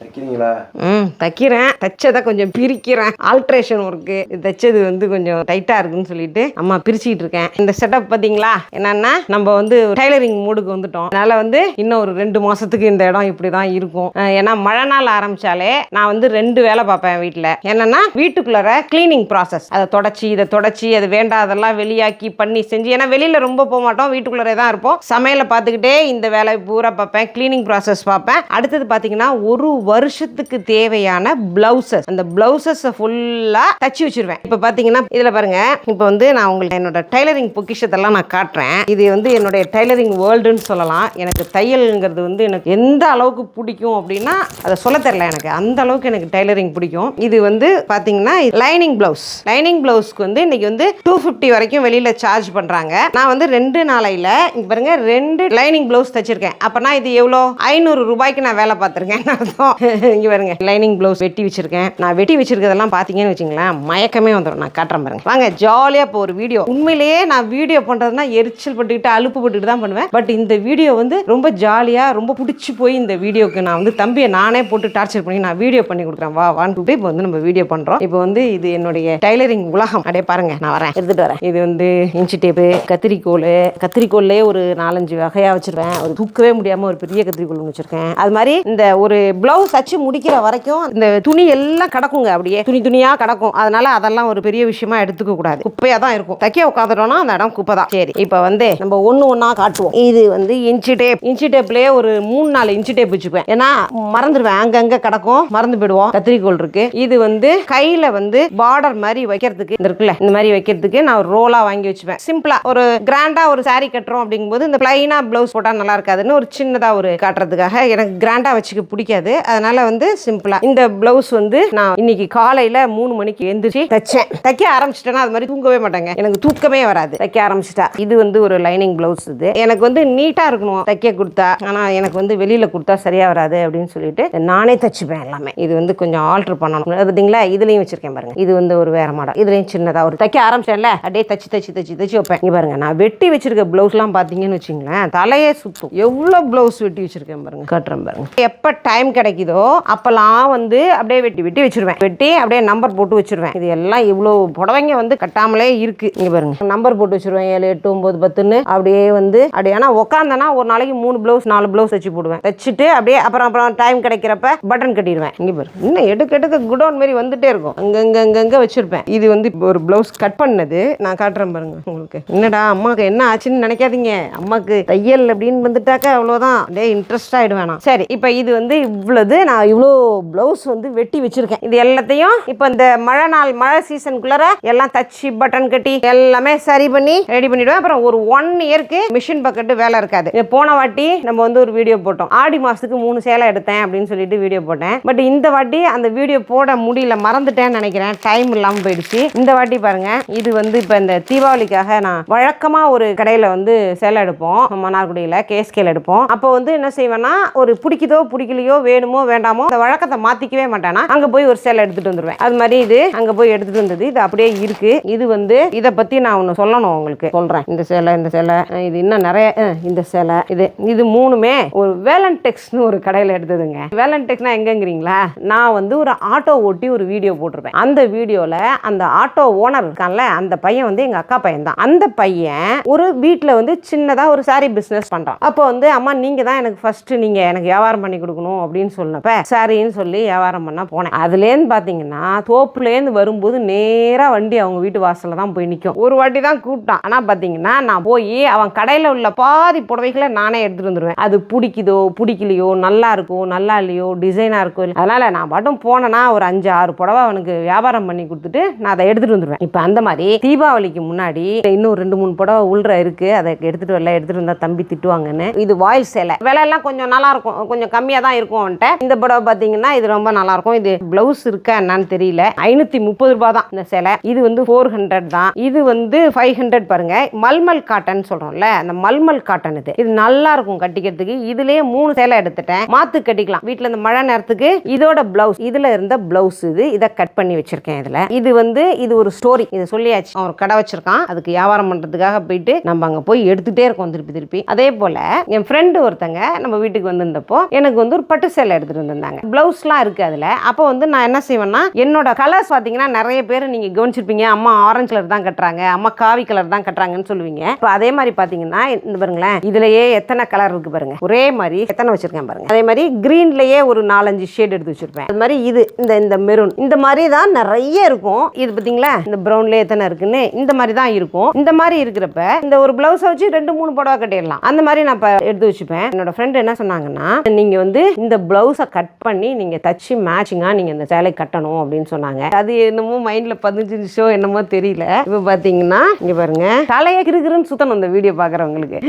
தைக்கிறீங்களா? ம் தைக்கிறேன். தைச்சதை கொஞ்சம் பிரிக்கிறேன். ஆல்ட்ரேஷன் ஒர்க்கு தைச்சது வந்து கொஞ்சம் டைட்டாக இருக்குன்னு சொல்லிட்டு அம்மா பிரிச்சுக்கிட்டு இருக்கேன். இந்த செட்டப் பார்த்தீங்களா? என்னன்னா நம்ம வந்து டைலரிங் மூடுக்கு வந்துட்டோம். அதனால வந்து இன்னும் ஒரு ரெண்டு மாசத்துக்கு இந்த இடம் இப்படி தான் இருக்கும் ஏன்னா மழை நாள் ஆரம்பிச்சாலே நான் வந்து ரெண்டு வேலை பார்ப்பேன் வீட்டில் என்னன்னா வீட்டுக்குள்ளார க்ளீனிங் ப்ராசஸ் அதை தொடச்சி இதை தொடச்சி அது வேண்டாதெல்லாம் வெளியாக்கி பண்ணி செஞ்சு. ஏன்னா வெளியில் ரொம்ப போக மாட்டோம். வீட்டுக்குள்ளாரே தான் இருப்போம். சமையலை பார்த்துக்கிட்டே இந்த வேலை பூரா பார்ப்பேன். கிளீனிங் ப்ராசஸ் பார்ப்பேன். அடுத்தது பார்த்தீங்கன்னா ஒரு வருஷத்துக்கு தேவையான பிளவுசஸ் அந்த பிளவுசஸை ஃபுல்லாக தச்சு வச்சிருவேன். இப்போ பார்த்தீங்கன்னா இதில் பாருங்க. இப்போ வந்து நான் உங்களுக்கு என்னோட டைலரிங் பொக்கிஷத்தெல்லாம் நான் காட்டுறேன். இது வந்து என்னுடைய டைலரிங் வேர்ல்டுன்னு சொல்லலாம். எனக்கு தையல்ங்கிறது வந்து எனக்கு எந்த அளவுக்கு பிடிக்கும் அப்படின்னா அதை சொல்ல தெரியல எனக்கு. அந்த அளவுக்கு எனக்கு டைலரிங் பிடிக்கும். இது வந்து பார்த்தீங்கன்னா லைனிங் பிளவுஸ் லைனிங் பிளவுஸ்க்கு வந்து இன்னைக்கு வந்து டூ ஃபிஃப்டி வரைக்கும் வெளியில் சார்ஜ் பண்ணுறாங்க நான் வந்து ரெண்டு நாளையில் இங்க பாருங்க ரெண்டு லைனிங் பிளவுஸ் தச்சிருக்கேன். அப்போனா இது எவ்வளோ? ஐநூறு ரூபாய்க்கு நான் வேலை பார்த்துருக்கேன் அர்த்தம். இங்கே பாருங்க. லைனிங் ப்ளவுஸ் வெட்டி வச்சிருக்கேன். நான் வெட்டி வச்சிருக்கிறதெல்லாம் பார்த்தீங்கன்னு வச்சுங்களேன் மயக்கமே வந்துடும் நான் காட்டுறேன் பாருங்க. வாங்க ஜாலியாக இப்போ ஒரு வீடியோ உண்மையிலேயே நான் வீடியோ பண்ணுறதுனா எரிச்சல் பட்டுக்கிட்டு அலுப்பு பட்டுக்கிட்டு தான் பண்ணுவேன். பட் இந்த வீடியோ வந்து ரொம்ப ஜாலியாக ரொம்ப பிடிச்சி போய் இந்த வீடியோக்கு நான் வந்து தம்பியை நானே போட்டு டார்ச்சர் பண்ணி நான் வீடியோ பண்ணி கொடுக்குறேன். வா வான்னு கூப்பிட்டு இப்போ வந்து நம்ம வீடியோ பண்ணுறோம் இப்போ வந்து இது என்னுடைய டைலரிங் உலகம். அப்படியே பாருங்க நான் வரேன். எடுத்துட்டு வரேன். இது வந்து இன்ச்சு டேப்பு கத்திரிக்கோல் கத்திரிக்கோல்லே ஒரு நாலஞ்சு வகையாக வச்சிருவேன். ஒரு தூக்கவே முடியாமல் ஒரு பெரிய கத்திரிக்கோல் ஒன்று வச்சிருக்கேன். அது மாதிரி இந்த ஒரு பிளவுஸ் தச்சு முடிக்கிற வரைக்கும் இந்த துணி எல்லாம் கிடக்குங்க அப்படியே. துணி துணியாக கிடக்கும். அதனால அதெல்லாம் ஒரு பெரிய விஷயமா எடுத்துக்க கூடாது. குப்பையாக தான் இருக்கும். தைக்க உட்காந்துட்டோம்னா அந்த இடம் குப்பை தான். சரி இப்போ வந்து நம்ம ஒன்று ஒன்றா காட்டுவோம். இது வந்து இன்ச்சு டேப். இன்ச்சு டேப்லேயே ஒரு மூணு நாலு இன்ச்சு டேப் வச்சுப்பேன். ஏன்னா மறந்துடுவேன். அங்கங்கே கிடக்கும். மறந்து போயிடுவோம். கத்திரிக்கோல் இருக்கு. இது வந்து கையில் வந்து பார்டர் மாதிரி வைக்கிறதுக்கு இந்த இருக்குல்ல இந்த மாதிரி வைக்கிறதுக்கு நான் ஒரு ரோலாக வாங்கி வச்சுப்பேன். சிம்பிளா ஒரு கிராண்டா ஒரு சாரீ கட்டுறோம் அப்படிங்கும்போது இந்த பிளைனா ப்ளவுஸ் போட்டால் நல்லா இருக்காதுன்னு ஒரு சின்னதாக ஒரு காட்டுறதுக்காக எனக்கு கிராண்டா வச்சுக்க பிடிக்காது. அதனால வந்து சிம்பிளா. இந்த பிளவுஸ் வந்து நான் இன்னைக்கு காலையில மூணு மணிக்கு எந்திரிச்சு தைச்சேன். தைக்க ஆரம்பிச்சிட்டேன்னா அது மாதிரி தூங்கவே மாட்டேங்க. எனக்கு தூக்கமே வராது. தைக்க ஆரம்பிச்சிட்டா. இது வந்து ஒரு லைனிங் பிளவுஸ் இது. எனக்கு வந்து நீட்டா இருக்கணும். தைக்க கொடுத்தா ஆனா எனக்கு வந்து வெளியில கொடுத்தா சரியா வராது அப்படின்னு சொல்லிட்டு நானே தைச்சிப்பேன் எல்லாமே. இது வந்து கொஞ்சம் ஆல்டர் பண்ணணும். அது பார்த்தீங்களா இதுலயும் வச்சிருக்கேன் பாருங்க. இது வந்து ஒரு வேற மாடல் இதுலயும் சின்னதா ஒரு தைக்க ஆரம்பிச்சேன்ல. அப்படியே தச்சு தச்சு தச்சு தச்சு வைப்பேன். இங்க பாருங்க. நான் வெட்டி வச்சிருக்க ப்ளவுஸ்லாம் பார்த்தீங்கன்னு வச்சுங்களேன் தலையே சுத்தும். எவ்வளோ பிளவுஸ் வெட்டி வச்சிருக்கேன் பாருங்க. கட்டுறேன் பாருங்க. எப்போ டைம் கிடைக்குது அப்போல்லாம் வந்து அப்படியே வெட்டி வெட்டி வச்சிருவேன். வெட்டி அப்படியே நம்பர் போட்டு வச்சிருவேன். இது எல்லாம் இவ்வளோ புடவைங்க வந்து கட்டாமலே இருக்கு. இங்க பாருங்க. நம்பர் போட்டு வச்சிருவேன். ஏழு எட்டு ஒன்பது பத்துன்னு அப்படியே வந்து அப்படியே ஆனால் உட்காந்தனா ஒரு நாளைக்கு மூணு பிளவுஸ் நாலு பிளவுஸ் வச்சு போடுவேன். தச்சுட்டு அப்படியே அப்புறம் அப்புறம் டைம் கிடைக்கிறப்ப பட்டன் கட்டிடுவேன். இங்க பாருங்க இன்னும் எடுக்க எடுக்க குடோன் மாதிரி வந்துட்டே இருக்கும். அங்கங்க அங்கங்க வச்சிருப்பேன். இது வந்து இப்போ ஒரு பிளவுஸ் கட் பண்ணது. நான் காட்டுறேன் பாருங்க உங்களுக்கு. என்னடா அம்மாக்கு என்ன ஆச்சுன்னு நினைக்காதீங்க. அம்மாக்கு தையல் அப்படின்னு வந்துட்டாக்க அவ்வளோதான் அப்படியே இன்ட்ரெஸ்ட் ஆயிடுவேன் சரி இப்போ இது வந்து இவ்வளவு நான் இவ்வளோ ப்ளவுஸ் வந்து வெட்டி வச்சிருக்கேன். இது எல்லாத்தையும் இப்போ இந்த மழை நாள் மழை சீசனுக்குள்ளார எல்லாம் தச்சு பட்டன் கட்டி எல்லாமே சரி பண்ணி ரெடி பண்ணிவிடுவேன் அப்புறம் ஒரு ஒன் இயர்க்கு மிஷின் பக்கெட்டு வேலை இருக்காது. போன வாட்டி நம்ம வந்து ஒரு வீடியோ போட்டோம். ஆடி மாதத்துக்கு மூணு சேலை எடுத்தேன் அப்படின்னு சொல்லிட்டு வீடியோ போட்டேன். பட் இந்த வாட்டி அந்த வீடியோ போட முடியல மறந்துட்டேன்னு நினைக்கிறேன். டைம் இல்லாமல் போயிடுச்சு. இந்த வாட்டி பாருங்க இது வந்து இப்போ இந்த தீபாவளிக்காக நான் வழக்கமாக ஒரு கடையில் வந்து சேலை எடுப்போம். மன்னார்குடியில் கேஸ்கேல் எடுப்போம். அப்போ வந்து என்ன செய்வேன்னா ஒரு பிடிக்குதோ பிடிக்கலையோ வேணுமோ வேண்டாமோ அந்த வழக்கத்தை மாற்றிக்கவே மாட்டேனா அங்கே போய் ஒரு சேலை எடுத்துட்டு வந்துடுவேன் அது மாதிரி இது அங்கே போய் எடுத்துட்டு வந்தது இது அப்படியே இருக்கு. இது வந்து இதை பற்றி நான் ஒன்று சொல்லணும் உங்களுக்கு. சொல்கிறேன் இந்த சேலை இந்த சேலை இது இன்னும் நிறைய இந்த சேலை இது இது மூணுமே ஒரு வேலன்டெக்ஸ்னு ஒரு கடையில் எடுத்ததுங்க. வேலன்டெக்ஸ்னா எங்கங்கிறீங்களா? நான் வந்து ஒரு ஆட்டோ ஓட்டி ஒரு வீடியோ போட்டிருப்பேன். அந்த வீடியோவில் அந்த ஆட்டோ ஓனர் இருக்கான்ல அந்த பையன் வந்து எங்கள் அக்கா பையன் தான் அந்த பையன் ஒரு வீட்டில் வந்து சின்னதாக ஒரு சாரி பிஸ்னஸ் பண்ணுறான் அப்போ வந்து அம்மா நீங்கள் தான் எனக்கு ஃபர்ஸ்ட் நீங்கள் எனக்கு வியாபாரம் பண்ணி கொடுக்கணும் அப்படின்னு சொல்லி சொன்னப்ப சரின்னு சொல்லி வியாபாரம் பண்ண போனேன். அதுலேருந்து பார்த்தீங்கன்னா தோப்புலேருந்து வரும்போது நேராக வண்டி அவங்க வீட்டு வாசலில் தான் போய் நிற்கும் ஒரு வாட்டி தான் கூப்பிட்டான். ஆனால் பார்த்தீங்கன்னா நான் போய் அவன் கடையில் உள்ள பாதி புடவைகளை நானே எடுத்துகிட்டு வந்துடுவேன் அது பிடிக்குதோ பிடிக்கலையோ நல்லா இருக்கோ நல்லா இல்லையோ டிசைனாக இருக்கோ இல்லை அதனால் நான் மட்டும் போனேன்னா ஒரு அஞ்சு ஆறு புடவை அவனுக்கு வியாபாரம் பண்ணி கொடுத்துட்டு நான் அதை எடுத்துகிட்டு வந்துடுவேன் இப்போ அந்த மாதிரி தீபாவளிக்கு முன்னாடி இன்னும் ரெண்டு மூணு புடவை உள்ற இருக்குது அதை எடுத்துகிட்டு வரல எடுத்துகிட்டு வந்தால் தம்பி திட்டுவாங்கன்னு. இது வாயில் சேலை. விலை எல்லாம் கொஞ்சம் நல்லா இருக்கும். கொஞ்சம் கம்மியாக தான் இருக்கும் அவன்கிட்ட. இந்த புடவை பார்த்தீங்கன்னா இது ரொம்ப நல்லா இருக்கும் இது பிளவுஸ் இருக்கா என்னன்னு தெரியல. ஐநூற்றி முப்பது ரூபாய் தான் இந்த சேலை. இது வந்து ஃபோர் ஹண்ட்ரட் தான். இது வந்து ஃபைவ் ஹண்ட்ரட் பாருங்க. மல்மல் காட்டன் சொல்றோம்ல அந்த மல்மல் காட்டன் இது. இது நல்லா இருக்கும் கட்டிக்கிறதுக்கு. இதுலயே மூணு சேலை எடுத்துட்டேன். மாத்து கட்டிக்கலாம். வீட்டில் இந்த மழை நேரத்துக்கு இதோட பிளவுஸ் இதுல இருந்த பிளவுஸ் இது. இதை கட் பண்ணி வச்சிருக்கேன் இதுல. இது வந்து இது ஒரு ஸ்டோரி இது சொல்லியாச்சு. அவன் ஒரு கடை வச்சிருக்கான். அதுக்கு வியாபாரம் பண்றதுக்காக போயிட்டு நம்ம அங்க போய் எடுத்துட்டே இருக்கோம் திருப்பி திருப்பி. அதே போல என் ஃப்ரெண்டு ஒருத்தங்க நம்ம வீட்டுக்கு வந்திருந்தப்போ எனக்கு வந்து ஒரு பட்டு சேலை எடுத்து எடுத்துகிட்டு வந்திருந்தாங்க. ப்ளவுஸ்லாம் இருக்குது அதில். அப்போ வந்து நான் என்ன செய்வேன்னா என்னோட கலர்ஸ் பார்த்தீங்கன்னா நிறைய பேர் நீங்கள் கவனிச்சிருப்பீங்க. அம்மா ஆரஞ்சு கலர் தான் கட்டுறாங்க. அம்மா காவி கலர் தான் கட்டுறாங்கன்னு சொல்லுவீங்க. இப்போ அதே மாதிரி பார்த்தீங்கன்னா இந்த பாருங்களேன் இதுலயே எத்தனை கலர் இருக்குது பாருங்க. ஒரே மாதிரி எத்தனை வச்சிருக்கேன் பாருங்க. அதே மாதிரி க்ரீன்லேயே ஒரு நாலஞ்சு ஷேட் எடுத்து வச்சிருப்பேன். அது மாதிரி இது இந்த இந்த மெரூன் இந்த மாதிரி தான் நிறைய இருக்கும். இது பார்த்தீங்களா இந்த ப்ரௌன்லேயே எத்தனை இருக்குன்னு இந்த மாதிரி தான் இருக்கும். இந்த மாதிரி இருக்கிறப்ப இந்த ஒரு பிளவுஸை வச்சு ரெண்டு மூணு புடவை கட்டிடலாம். அந்த மாதிரி நான் இப்போ எடுத்து வச்சுப்பேன். என்னோட ஃப்ரெண்ட் என்ன சொன்னாங்கன்னா நீங்கள் வந்து இந்த ப்ளவுஸ் கட் பண்ணி நீங்கள் தச்சு மேட்சிங்காக நீங்கள் இந்த சேலை கட்டணும் அப்படின்னு சொன்னாங்க. அது என்னமோ மைண்டில் பதிஞ்சிருச்சோ என்னமோ தெரியல. இப்போ பார்த்தீங்கன்னா இங்கே பாருங்க. தலையை கிருக்குன்னு சுத்தணும் இந்த வீடியோ பார்க்குறவங்களுக்கு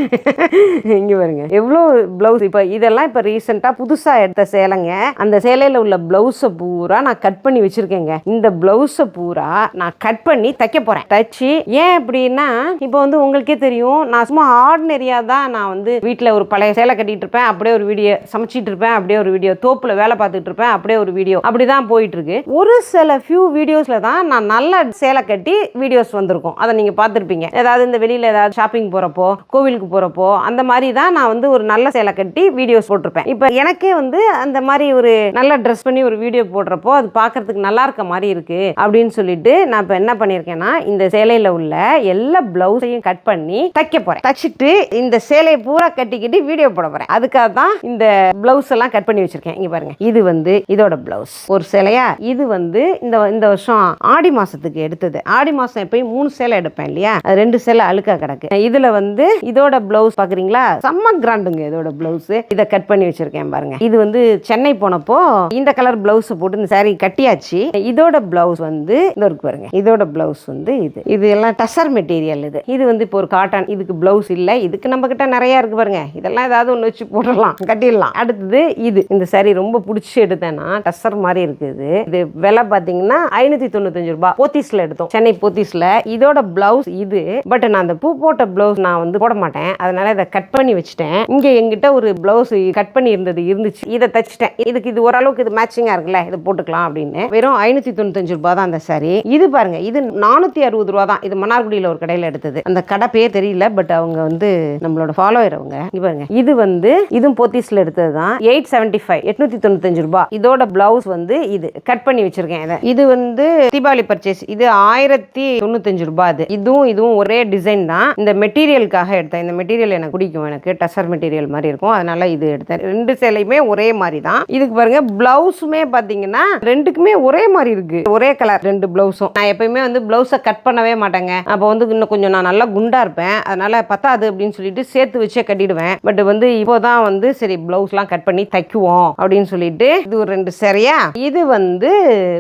இங்கே பாருங்க. எவ்வளோ ப்ளவுஸ் இப்போ இதெல்லாம் இப்போ ரீசெண்டாக புதுசாக எடுத்த சேலைங்க. அந்த சேலையில் உள்ள ப்ளவுஸை பூரா நான் கட் பண்ணி வச்சுருக்கேங்க. இந்த ப்ளவுஸை பூரா நான் கட் பண்ணி தைக்க போகிறேன் தச்சு. ஏன் அப்படின்னா இப்போ வந்து உங்களுக்கே தெரியும் நான் சும்மா ஆர்டினரியாக தான் நான் வந்து வீட்டில் ஒரு பழைய சேலை கட்டிகிட்டு இருப்பேன். அப்படியே ஒரு வீடியோ சமைச்சிட்டு இருப்பேன். அப்படியே ஒரு வீடியோ தோப்புல வேலை பார்த்துட்டு இருப்பேன். அப்படியே ஒரு வீடியோ அப்படிதான் போயிட்டு இருக்கு ஒரு சில ஃபியூ வீடியோஸ்ல தான் நான் நல்ல சேலை கட்டி வீடியோஸ் வந்திருக்கும். அதை நீங்க பார்த்துருப்பீங்க. ஏதாவது இந்த வெளியில ஏதாவது ஷாப்பிங் போறப்போ கோவிலுக்கு போறப்போ அந்த மாதிரி தான் நான் வந்து ஒரு நல்ல சேலை கட்டி வீடியோஸ் போட்டிருப்பேன். இப்போ எனக்கே வந்து அந்த மாதிரி ஒரு நல்ல ட்ரெஸ் பண்ணி ஒரு வீடியோ போடுறப்போ அது பார்க்கறதுக்கு நல்லா இருக்க மாதிரி இருக்கு அப்படின்னு சொல்லிட்டு நான் இப்போ என்ன பண்ணியிருக்கேன்னா இந்த சேலையில உள்ள எல்லா பிளவுஸையும் கட் பண்ணி தைக்க போறேன். தச்சுட்டு இந்த சேலையை பூரா கட்டிக்கிட்டு வீடியோ போட போறேன். அதுக்காக தான் இந்த பிளவுஸ் எல்லாம் கட் பண்ணி வச்சிருக்கேன். இங்க பாருங்க. இது வந்து இதோட பிளவுஸ் ஒரு சேலையா? இது வந்து இந்த இந்த வருஷம் ஆடி மாசத்துக்கு எடுத்தது. ஆடி மாசம் எப்பயும் மூணு சேலை எடுப்பேன் இல்லையா? ரெண்டு சேலை அழுக்கா கிடக்கு. இதுல வந்து இதோட பிளவுஸ் பாக்குறீங்களா? செம்ம கிராண்டுங்க இதோட பிளவுஸ் இதை கட் பண்ணி வச்சிருக்கேன் பாருங்க. இது வந்து சென்னை போனப்போ இந்த கலர் பிளவுஸ் போட்டு இந்த சாரி கட்டியாச்சு. இதோட பிளவுஸ் வந்து இந்த இருக்கு பாருங்க. இதோட பிளவுஸ் வந்து இது. இது எல்லாம் டசர் மெட்டீரியல் இது. இது வந்து இப்போ ஒரு காட்டன் இதுக்கு பிளவுஸ் இல்லை. இதுக்கு நம்ம கிட்ட நிறைய இருக்கு பாருங்க. இதெல்லாம் ஏதாவது ஒன்று வச்சு போட்டுடலாம். கட்டிடலாம். அடுத்தது இது. இந்த சரி ரொம்ப பிடிச்சி எடுத்தேன்னா டசர் மாதிரி இருக்குது. இது விலை பார்த்தீங்கன்னா ஐநூற்றி தொண்ணூத்தஞ்சு ரூபாய். போத்தீஸில் எடுத்தோம். சென்னை போத்தீஸில் இதோட பிளவுஸ் இது. பட் நான் அந்த பூ போட்ட பிளவுஸ் நான் வந்து போட மாட்டேன். அதனால இதை கட் பண்ணி வச்சுட்டேன். இங்கே எங்கிட்ட ஒரு பிளவுஸ் கட் பண்ணி இருந்தது இருந்துச்சு. இதை தச்சிட்டேன். இதுக்கு இது ஓரளவுக்கு இது மேட்சிங்காக இருக்குல்ல? இதை போட்டுக்கலாம் அப்படின்னு. வெறும் ஐநூற்றி தொண்ணூத்தஞ்சு ரூபாய் தான் அந்த சாரி இது பாருங்க. இது நானூற்றி அறுபது ரூபா தான். இது மன்னார்குடியில் ஒரு கடையில் எடுத்தது. அந்த கடை பேர் தெரியல. பட் அவங்க வந்து நம்மளோட ஃபாலோயர் அவங்க. பாருங்க. இது வந்து இதுவும் போத்தீஸ்ல எடுத்தது தான். எயிட் செவன்ட்டி ஃபைவ் எட்நூத்தி தொண்ணூத்தஞ்சு ரூபாய் இதோட பிளவுஸ் வந்து இது கட் பண்ணி வச்சிருக்கேன் இதை. இது வந்து தீபாவளி பர்ச்சேஸ் இது ஆயிரத்தி தொண்ணூத்தஞ்சு ரூபாய் அது இதுவும் இதுவும் ஒரே டிசைன் தான். இந்த மெட்டீரியலுக்காக எடுத்தேன். இந்த மெட்டீரியல் எனக்கு பிடிக்கும். எனக்கு டசர் மெட்டீரியல் மாதிரி இருக்கும். அதனால இது எடுத்தேன். ரெண்டு சேலையுமே ஒரே மாதிரி தான். இதுக்கு பாருங்க பிளவுஸுமே பார்த்தீங்கன்னா ரெண்டுக்குமே ஒரே மாதிரி இருக்கு. ஒரே கலர் ரெண்டு பிளவுஸும் நான் எப்பயுமே வந்து பிளவுஸை கட் பண்ணவே மாட்டேங்க. அப்போ வந்து இன்னும் கொஞ்சம் நான் நல்லா குண்டா இருப்பேன். அதனால பத்தாது அப்படின்னு சொல்லிட்டு சேர்த்து வச்சே கட்டிடுவேன். பட் வந்து இப்போதான் வந்து சரி பிளவுஸ்லாம் கட் பண்ணி தைக்குவோம். அப்படின்னு சொல்லிட்டு இது ஒரு ரெண்டு சரியா இது வந்து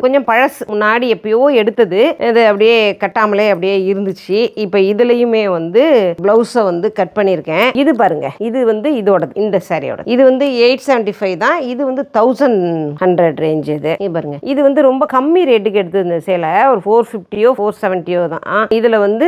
கொஞ்சம் பழசு. முன்னாடி எப்பயோ எடுத்தது. இது அப்படியே கட்டாமலே அப்படியே இருந்துச்சு. இப்போ இதுலயுமே வந்து பிளவுஸை வந்து கட் பண்ணியிருக்கேன் இது பாருங்க. இது வந்து இதோட இந்த சாரியோட இது வந்து எயிட் செவன்டி ஃபைவ் தான். இது வந்து தௌசண்ட் ஹண்ட்ரட் ரேஞ்ச் இது. பாருங்க. இது வந்து ரொம்ப கம்மி ரேட்டுக்கு எடுத்தது இந்த சேலை. ஒரு ஃபோர் ஃபிஃப்டியோ ஃபோர் செவன்ட்டியோ தான். இதில் இதுல வந்து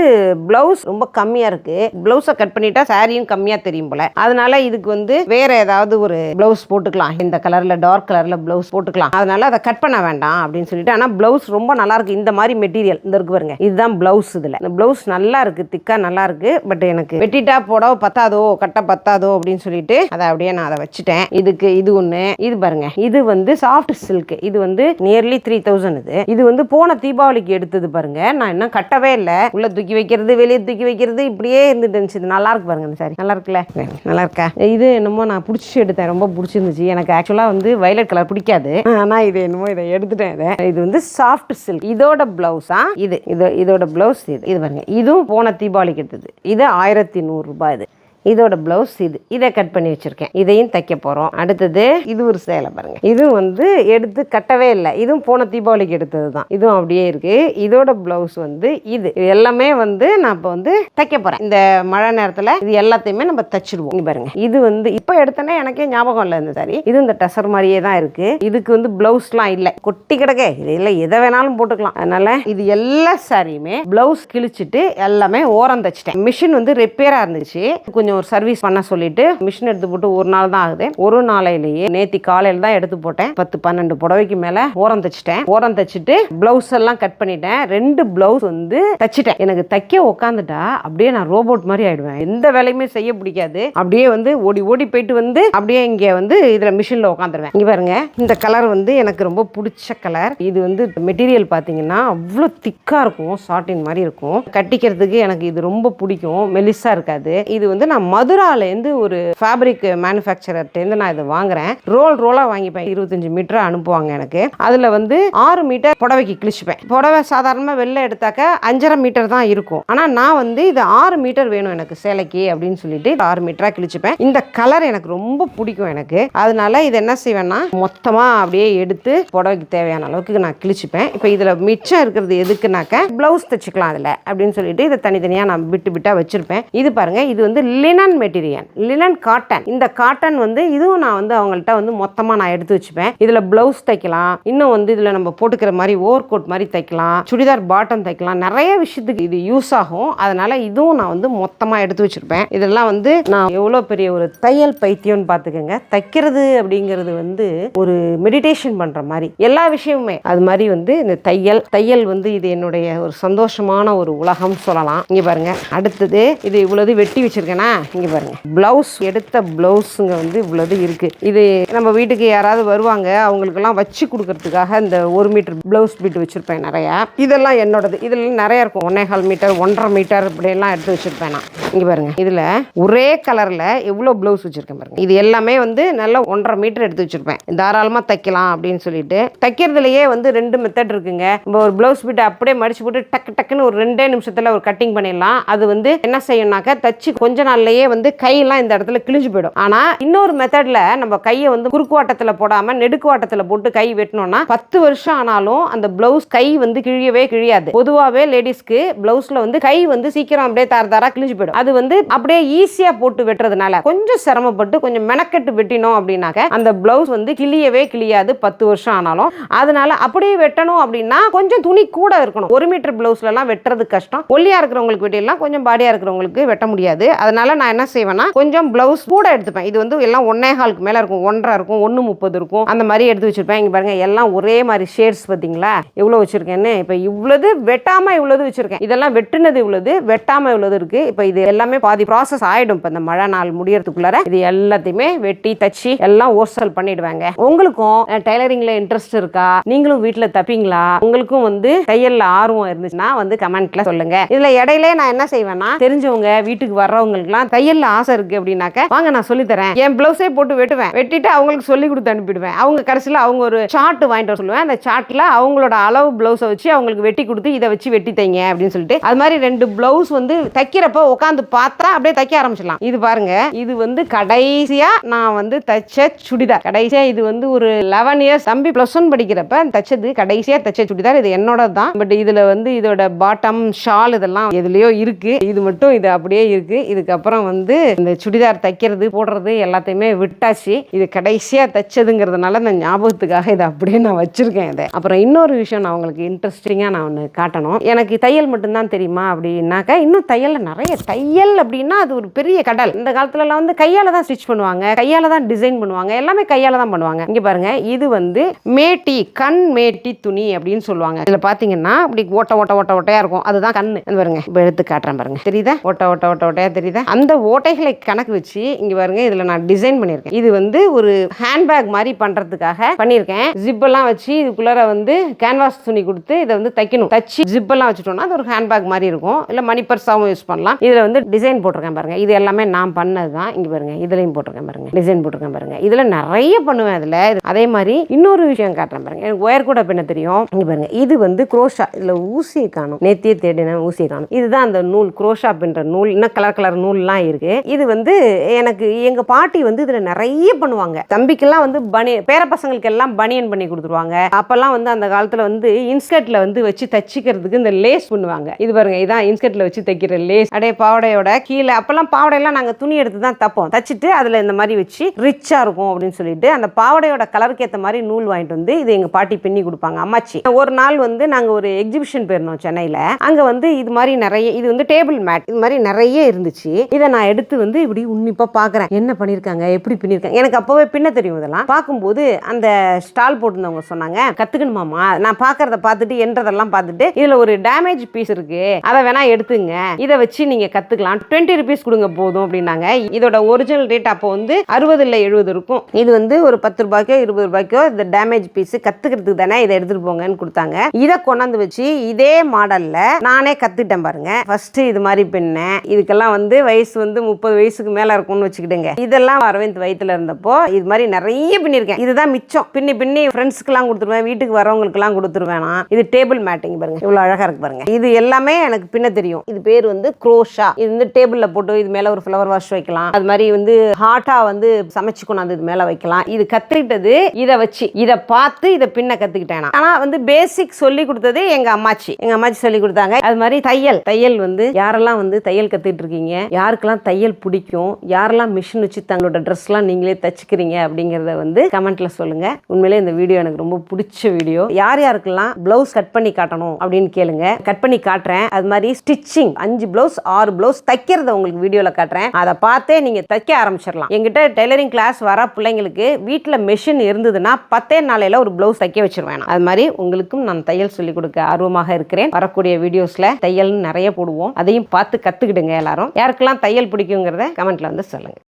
பிளவுஸ் ரொம்ப கம்மியா இருக்கு. பிளவுஸை கட் பண்ணிட்டா சாரியும் கம்மியா தெரியும் போல. அதனால இதுக்கு வந்து வேற ஏதாவது ஒரு பிளவுஸ் போட்டுக்கலாம். இந்த கலரில் டார்க் கலரில் ப்ளவுஸ் போட்டுக்கலாம். அதனால அதை கட் பண்ண வேண்டாம் அப்படின்னு சொல்லிட்டு ஆனால் ப்ளவுஸ் ரொம்ப நல்லா இருக்கு. இந்த மாதிரி மெட்டீரியல் இந்த இருக்கு பாருங்க. இதுதான் ப்ளவுஸ் இதில். இந்த ப்ளவுஸ் நல்லா இருக்கு திக்கா நல்லா இருக்கு. பட் எனக்கு வெட்டிட்டா போடவோ பத்தாதோ கட்ட பத்தாதோ அப்படின்னு சொல்லிட்டு அதை அப்படியே நான் அதை வச்சுட்டேன். இதுக்கு இது ஒன்று இது பாருங்க. இது வந்து சாஃப்ட் சில்க் இது வந்து நியர்லி த்ரீ தௌசண்ட் இது. இது வந்து போன தீபாவளிக்கு எடுத்தது பாருங்க. நான் இன்னும் கட்டவே இல்லை. உள்ள தூக்கி வைக்கிறது வெளியே தூக்கி வைக்கிறது இப்படியே இருந்துட்டு இருந்துச்சு நல்லா இருக்கு பாருங்க இந்த சாரி நல்லா இருக்குல்ல? நல்லா இருக்கா? இது என்னமோ நான் பிடிச்சி எடுத்தேன். ரொம்ப பிடிச்சிருந்துச்சு. எனக்கு ஆக்சுவலாக வந்து வயலட் கலர் பிடிக்காது. ஆனால் இது என்னமோ இதை எடுத்துட்டேன் இதை. இது வந்து சாஃப்ட் சில்க் இதோட பிளவுஸா இது இது இதோட பிளவுஸ் இது. இது பாருங்க. இதுவும் போன தீபாவளிக்கு எடுத்தது. இது ஆயிரத்தி நூறுரூபா இது. இதோட பிளவுஸ் இது. இதை கட் பண்ணி வச்சுருக்கேன். இதையும் தைக்க போகிறோம் அடுத்தது இது ஒரு சேலை பாருங்கள் இதுவும் வந்து எடுத்து கட்டவே இல்லை. இதுவும் போன தீபாவளிக்கு எடுத்தது தான் இதுவும் அப்படியே இருக்குது இதோட பிளவுஸ் வந்து இது. எல்லாமே வந்து நான் இப்போ வந்து தைக்க போகிறேன் இந்த மழை நேரத்தில் இது எல்லாத்தையுமே நம்ம தைச்சிடுவோம். இங்க பாருங்க. இது வந்து இப்போ எடுத்தனே எனக்கே ஞாபகம் இல்லை இந்த சாரி இது இந்த டசர் மாதிரியே தான் இருக்குது இதுக்கு வந்து பிளவுஸ்லாம் இல்லை. கொட்டி கிடக்க. இது இல்லை. எதை வேணாலும் போட்டுக்கலாம். அதனால் இது எல்லா சாரியுமே பிளவுஸ் கிழிச்சிட்டு எல்லாமே ஓரம் தைச்சிட்டேன். மிஷின் வந்து ரிப்பேராக இருந்துச்சு. கொஞ்சம் கொஞ்சம் ஒரு சர்வீஸ் பண்ண சொல்லிட்டு மிஷின் எடுத்து போட்டு ஒரு நாள் தான் ஆகுது. ஒரு நாளையிலேயே நேத்தி காலையில தான் எடுத்து போட்டேன். பத்து பன்னெண்டு புடவைக்கு மேல ஓரம் தச்சிட்டேன். ஓரம் தச்சுட்டு பிளவுஸ் எல்லாம் கட் பண்ணிட்டேன். ரெண்டு பிளவுஸ் வந்து தச்சிட்டேன். எனக்கு தைக்க உட்காந்துட்டா அப்படியே நான் ரோபோட் மாதிரி ஆயிடுவேன். எந்த வேலையுமே செய்ய பிடிக்காது. அப்படியே வந்து ஓடி ஓடி போயிட்டு வந்து அப்படியே இங்க வந்து இதுல மிஷின்ல உட்காந்துருவேன் இங்க பாருங்க. இந்த கலர் வந்து எனக்கு ரொம்ப பிடிச்ச கலர் இது வந்து மெட்டீரியல் பார்த்தீங்கன்னா அவ்வளோ திக்காக இருக்கும். சாட்டின் மாதிரி இருக்கும். கட்டிக்கிறதுக்கு எனக்கு இது ரொம்ப பிடிக்கும். மெலிசா இருக்காது. இது வந்து நான் மதுராலேருந்து ஒரு ஃபேப்ரிக் மேனுஃபேக்சரர்லேருந்து நான் இதை வாங்குறேன். ரோல் ரோலாக வாங்கிப்பேன். இருபத்தஞ்சு மீட்டர் அனுப்புவாங்க எனக்கு. அதில் வந்து ஆறு மீட்டர் புடவைக்கு கிழிச்சுப்பேன். புடவை சாதாரணமாக வெளில எடுத்தாக்க அஞ்சரை மீட்டர் தான் இருக்கும். ஆனால் நான் வந்து இது ஆறு மீட்டர் வேணும் எனக்கு சேலைக்கு அப்படின்னு சொல்லிட்டு ஆறு மீட்டராக கிழிச்சுப்பேன். இந்த கலர் எனக்கு ரொம்ப பிடிக்கும் எனக்கு. அதனால இது என்ன செய்வேன்னா மொத்தமாக அப்படியே எடுத்து புடவைக்கு தேவையான அளவுக்கு நான் கிழிச்சுப்பேன். இப்போ இதில் மிச்சம் இருக்கிறது எதுக்குனாக்க ப்ளவுஸ் தைச்சிக்கலாம் அதில் அப்படின்னு சொல்லிட்டு இதை தனித்தனியாக நான் விட்டு விட்டாக வச்சுருப்பேன். இது பாருங்கள் இது வந்து லினன் மெட்டீரியல் லினன் காட்டன் இந்த காட்டன் வந்து இதுவும் நான் வந்து அவங்கள்ட்ட வந்து மொத்தமாக நான் எடுத்து வச்சுப்பேன். இதில் ப்ளவுஸ் தைக்கலாம். இன்னும் வந்து இதில் நம்ம போட்டுக்கிற மாதிரி ஓவர் கோட் மாதிரி தைக்கலாம். சுடிதார் பாட்டம் தைக்கலாம். நிறைய விஷயத்துக்கு இது யூஸ் ஆகும். அதனால் இதுவும் நான் வந்து மொத்தமாக எடுத்து வச்சுருப்பேன். இதெல்லாம் வந்து நான் எவ்வளோ பெரிய ஒரு தையல் பைத்தியம்னு பார்த்துக்கோங்க. தைக்கிறது அப்படிங்கிறது வந்து ஒரு மெடிடேஷன் பண்ணுற மாதிரி. எல்லா விஷயமுமே. அது மாதிரி வந்து இந்த தையல். தையல் வந்து இது என்னுடைய ஒரு சந்தோஷமான ஒரு உலகம் சொல்லலாம். இங்கே பாருங்கள் அடுத்தது இது இவ்வளவு வெட்டி வச்சிருக்கேனா? இங்கே பாருங்க. பிளவுஸ் எடுத்த பிளவுஸுங்க வந்து இவ்வளோது இருக்குது இது நம்ம வீட்டுக்கு யாராவது வருவாங்க அவங்களுக்கெல்லாம் வச்சு கொடுக்கறதுக்காக இந்த ஒரு மீட்டர் பிளவுஸ் பீட் வச்சுருப்பேன் நிறையா. இதெல்லாம் என்னோடது. இதில் நிறையா இருக்கும். ஒன்னே கால் மீட்டர் ஒன்றரை மீட்டர் இப்படியெல்லாம் எடுத்து வச்சுருப்பேன் நான். இங்கே பாருங்க. இதில் ஒரே கலரில் எவ்வளோ ப்ளவுஸ் வச்சுருக்கேன் பாருங்க. இது எல்லாமே வந்து நல்லா ஒன்றரை மீட்டர் எடுத்து வச்சுருப்பேன். தாராளமாக தைக்கலாம் அப்படின்னு சொல்லிட்டு. தைக்கிறதுலையே வந்து ரெண்டு மெத்தட் இருக்குங்க. இப்போ ஒரு ப்ளவுஸ் பீட்டை அப்படியே மடிச்சு போட்டு டக்கு டக்குன்னு ஒரு ரெண்டே நிமிஷத்தில் ஒரு கட்டிங் பண்ணிடலாம். அது வந்து என்ன செய்யணும்னாக்கா தச்சு கொஞ்ச நாள்லயே வந்து கையெல்லாம் இந்த இடத்துல கிழிஞ்சு போயிடும். ஆனால் இன்னொரு மெத்தடில் நம்ம கையை வந்து குறுக்குவாட்டத்தில் போடாமல் நெடுக்குவாட்டத்தில் போட்டு கை வெட்டினோம்னா பத்து வருஷம் ஆனாலும் அந்த ப்ளவுஸ் கை வந்து கிழியவே கிழியாது. பொதுவாகவே லேடிஸ்க்கு ப்ளவுஸில் வந்து கை வந்து சீக்கிரம் அப்படியே தார தாரா கிழிஞ்சு போயிடும். அது வந்து அப்படியே ஈஸியாக போட்டு வெட்டுறதுனால கொஞ்சம் சிரமப்பட்டு கொஞ்சம் மெனக்கெட்டு வெட்டினோம் அப்படின்னாக்க அந்த ப்ளவுஸ் வந்து கிழியவே கிழியாது பத்து வருஷம் ஆனாலும். அதனால அப்படியே வெட்டணும் அப்படின்னா கொஞ்சம் துணி கூட இருக்கணும். ஒரு மீட்டர் ப்ளவுஸ்லலாம் வெட்டுறது கஷ்டம். ஒல்லியா இருக்கிறவங்களுக்கு வெட்டியெல்லாம் கொஞ்சம் பாடியாக இருக்கிறவங்களுக்கு வெட்ட முடியாது. அதனால நான் என்ன செய்வேன்னா கொஞ்சம் ப்ளவுஸ் கூட எடுத்துப்பேன். இது வந்து எல்லாம் ஒன்னே காலுக்கு மேலே இருக்கும். ஒன்றரை இருக்கும் ஒன்று முப்பது இருக்கும். அந்த மாதிரி எடுத்து வச்சிருப்பேன். இங்கே பாருங்க எல்லாம் ஒரே மாதிரி ஷேட்ஸ் பார்த்தீங்களா? எவ்வளோ வச்சிருக்கேன்னு? இப்போ இவ்வளவு வெட்டாமல் இவ்வளவு வச்சிருக்கேன். இதெல்லாம் வெட்டுனது இவ்வளவு வெட்டாமல் இவ்வளவு இருக்கு. இப்போ இது எல்லாமே பாதி ப்ராசஸ் ஆகிடும் இப்போ இந்த மழை நாள் முடியறதுக்குள்ளார இது எல்லாத்தையுமே வெட்டி தச்சு எல்லாம் ஓர்சல் பண்ணிடுவாங்க. உங்களுக்கும் டைலரிங்ல இன்ட்ரெஸ்ட் இருக்கா? நீங்களும் வீட்டில் தப்பீங்களா? உங்களுக்கும் வந்து தையல்ல ஆர்வம் இருந்துச்சுன்னா வந்து கமெண்ட்ல சொல்லுங்க. இதுல இடையிலே நான் என்ன செய்வேன்னா தெரிஞ்சவங்க வீட்டுக்கு வர்றவங்களுக்குலாம் தையல்ல ஆசை இருக்கு அப்படின்னாக்க வாங்க நான் சொல்லி தரேன். என் பிளவுஸே போட்டு வெட்டுவேன். வெட்டிட்டு அவங்களுக்கு சொல்லி கொடுத்து அனுப்பிடுவேன். அவங்க கடைசியில் அவங்க ஒரு சார்ட் வாங்கிட்டு வர சொல்லுவேன். அந்த சார்ட்ல அவங்களோட அளவு பிளவுஸை வச்சு அவங்களுக்கு வெட்டி கொடுத்து இதை வச்சு வெட்டி தைங்க அப்படின்னு சொல்லிட்டு அது மாதிரி ரெண்டு பிளவுஸ் வந்து தைக்கிறப்ப உட்காந்து பார்த்தா அப்படியே தைக்க ஆரம்பிச்சிடலாம். இது பாருங்க. இது வந்து கடைசியா நான் வந்து தைச்ச சுடிதார். கடைசியா இது வந்து ஒரு லெவன் இயர்ஸ் தம்பி ப்ளஸ் ஒன் படிக்கிறப்ப தைச்சது கடைசியா தைச்ச சுடிதார். இது என்னோட தான். பட் இதுல வந்து இதோட பாட்டம் ஷால் இதெல்லாம் எதுலயோ இருக்கு. இது மட்டும் இது அப்படியே இருக்கு. இதுக்கப்புறம் வந்து இந்த சுடிதார் தைக்கிறது போடுறது எல்லாத்தையுமே விட்டாச்சு. இது கடைசியாக தைச்சதுங்கிறதுனால இந்த ஞாபகத்துக்காக இதை அப்படியே நான் வச்சுருக்கேன் இதை. அப்புறம் இன்னொரு விஷயம் நான் உங்களுக்கு இன்ட்ரெஸ்டிங்காக நான் ஒன்று காட்டணும். எனக்கு தையல் மட்டும்தான் தெரியுமா அப்படின்னாக்கா இன்னும் தையலில் நிறைய தையல் அப்படின்னா அது ஒரு பெரிய கடல். இந்த காலத்துலலாம் வந்து கையால் தான் ஸ்டிச் பண்ணுவாங்க கையால் தான் டிசைன் பண்ணுவாங்க எல்லாமே கையால் தான் பண்ணுவாங்க. இங்கே பாருங்கள் இது வந்து மேட்டி கண் மேட்டி துணி அப்படின்னு சொல்லுவாங்க. இதில் பார்த்தீங்கன்னா அப்படி ஓட்ட ஓட்ட ஓட்ட ஓட்டையாக இருக்கும். அதுதான் கண் பாருங்க இப்போ எடுத்து காட்டுறேன் பாருங்க. தெரியுதா? ஓட்ட ஓட்ட ஓட்ட ஓட்டையாக தெரியுதா? அந்த ஓட்டைகளை கணக்கு வச்சு இங்கே பாருங்க இதில் நான் டிசைன் பண்ணியிருக்கேன். இது வந்து ஒரு ஹேண்ட்பேக் மாதிரி பண்ணுறதுக்காக பண்ணியிருக்கேன். ஜிப்பெல்லாம் வச்சு இதுக்குள்ளார வந்து கேன்வாஸ் துணி கொடுத்து இதை வந்து தைக்கணும். தச்சு ஜிப்பெல்லாம் வச்சுட்டோம்னா அது ஒரு ஹேண்ட்பேக் மாதிரி இருக்கும். இல்லை மணி பர்ஸாகவும் யூஸ் பண்ணலாம். இதில் வந்து டிசைன் போட்டிருக்கேன் பாருங்க. இது எல்லாமே நான் பண்ணது தான் இங்கே பாருங்க இதுலையும் போட்டிருக்கேன் பாருங்க. டிசைன் போட்டிருக்கேன் பாருங்க. இதில் நிறைய பண்ணுவேன் அதில். அதே மாதிரி இன்னொரு விஷயம் காட்டுறேன் பாருங்க. எனக்கு ஒயர் கூட பின்ன தெரியும். இங்கே பாருங்க இது வந்து குரோஷா இதில் ஊசியை காணும். நேத்தியே தேடின ஊசியை காணும். இதுதான் அந்த நூல் குரோஷா பின்ற நூல். இன்னும் கலர் கலர் நூல்லாம் இருக்கு. இது வந்து எனக்கு எங்க பாட்டி வந்து இதுல நிறைய பண்ணுவாங்க. தம்பிக்கெல்லாம் வந்து பனி பேர பசங்களுக்கு எல்லாம் பனியன் பண்ணி கொடுத்துருவாங்க. அப்பெல்லாம் வந்து அந்த காலத்துல வந்து இன்ஸ்கர்ட்ல வந்து வச்சு தச்சிக்கிறதுக்கு இந்த லேஸ் பண்ணுவாங்க. இது பாருங்க இதான் இன்ஸ்கர்ட்ல வச்சு தைக்கிற லேஸ். அடைய பாவடையோட கீழே அப்பெல்லாம் பாவடையெல்லாம் நாங்க துணி எடுத்து தான் தப்போம். தச்சுட்டு அதுல இந்த மாதிரி வச்சு ரிச்சா இருக்கும் அப்படின்னு சொல்லிட்டு அந்த பாவடையோட கலருக்கு ஏற்ற மாதிரி நூல் வாங்கிட்டு வந்து இது எங்க பாட்டி பின்னி கொடுப்பாங்க அம்மாச்சி. ஒரு நாள் வந்து நாங்க ஒரு எக்ஸிபிஷன் போயிருந்தோம் சென்னையில. அங்க வந்து இது மாதிரி நிறைய இது வந்து டேபிள் மேட் இது மாதிரி நிறைய இருந்துச்சு. இது இதை நான் எடுத்து வந்து இப்படி உன்னிப்பாக பார்க்குறேன் என்ன பண்ணியிருக்காங்க எப்படி பின்னிருக்காங்க? எனக்கு அப்போவே பின்ன தெரியும் இதெல்லாம். பார்க்கும்போது அந்த ஸ்டால் போட்டிருந்தவங்க சொன்னாங்க கற்றுக்கணுமாமா நான் பார்க்குறத பார்த்துட்டு என்றதெல்லாம் பார்த்துட்டு இதில் ஒரு டேமேஜ் பீஸ் இருக்குது அதை வேணால் எடுத்துங்க. இதை வச்சு நீங்கள் கற்றுக்கலாம் டுவெண்ட்டி ருபீஸ் கொடுங்க போதும் அப்படின்னாங்க. இதோட ஒரிஜினல் ரேட் அப்போ வந்து அறுபது இல்லை எழுபது இருக்கும். இது வந்து ஒரு பத்து ரூபாய்க்கோ இருபது ரூபாய்க்கோ இந்த டேமேஜ் பீஸ் கற்றுக்கிறதுக்கு தானே இதை எடுத்துகிட்டு போங்கன்னு கொடுத்தாங்க. இதை கொண்டாந்து வச்சு இதே மாடலில் நானே கற்றுக்கிட்டேன் பாருங்க. ஃபஸ்ட்டு இது மாதிரி பின்னேன். இதுக்கெல்லாம் வந்து வயசு வந்து முப்பது வயசுக்கு மேலே இருக்கும்னு வச்சுக்கிடுங்க இதெல்லாம் அரவிந்த் வயித்துல இருந்தப்போ இது மாதிரி நிறைய பின்னிருக்கேன் இதுதான் மிச்சம். பின்னி பின்னி ஃப்ரெண்ட்ஸ்க்குலாம் கொடுத்துருவேன். வீட்டுக்கு வரவங்களுக்குலாம் கொடுத்துருவேன்? இது டேபிள் மேட்டிங் பாருங்க. இவ்வளோ அழகாக இருக்கு பாருங்க. இது எல்லாமே எனக்கு பின்ன தெரியும். இது பேர் வந்து க்ரோஷா இது வந்து டேபிளில் போட்டு இது மேலே ஒரு ஃப்ளவர் வாஷ் வைக்கலாம். அது மாதிரி வந்து ஹாட்டாக வந்து சமைச்சு கொண்டாந்து இது மேலே வைக்கலாம். இது கற்றுக்கிட்டது இதை வச்சு. இதை பார்த்து இதை பின்ன கற்றுக்கிட்டேன் ஆனால் வந்து பேசிக் சொல்லி கொடுத்தது எங்கள் அம்மாச்சி. எங்கள் அம்மாச்சி சொல்லி கொடுத்தாங்க. அது மாதிரி தையல். தையல் வந்து யாரெல்லாம் வந்து தையல் கற்றுக்கிட்டு இருக்கீங்க? யாருக்கெல்லாம் தையல் பிடிக்கும். யாரெல்லாம் மிஷின் வச்சு தங்களோட ட்ரெஸ்லாம் நீங்களே தச்சுக்கிறீங்க அப்படிங்கிறத வந்து கமெண்ட்ல சொல்லுங்க. உண்மையிலே இந்த வீடியோ எனக்கு ரொம்ப பிடிச்ச வீடியோ யார் யாருக்கெல்லாம் பிளவுஸ் கட் பண்ணி காட்டணும் அப்படின்னு கேளுங்க. கட் பண்ணி காட்டுறேன். அது மாதிரி ஸ்டிச்சிங் அஞ்சு பிளவுஸ் ஆறு பிளவுஸ் தைக்கிறத உங்களுக்கு வீடியோவில் காட்டுறேன். அதை பார்த்தே நீங்கள் தைக்க ஆரம்பிச்சிடலாம். எங்கிட்ட டெய்லரிங் கிளாஸ் வர பிள்ளைங்களுக்கு வீட்டில் மெஷின் இருந்ததுன்னா பத்தே நாளையில ஒரு பிளவுஸ் தைக்க வச்சிருவேன் அது மாதிரி உங்களுக்கும் நான் தையல் சொல்லிக் கொடுக்க ஆர்வமாக இருக்கிறேன். வரக்கூடிய வீடியோஸில் தையல் நிறைய போடுவோம். அதையும் பார்த்து கற்றுக்கிடுங்க எல்லாரும். யாருக்கெல்லாம் தையல் பிடிக்குங்கிறத கமெண்ட்டில் வந்து சொல்லுங்கள்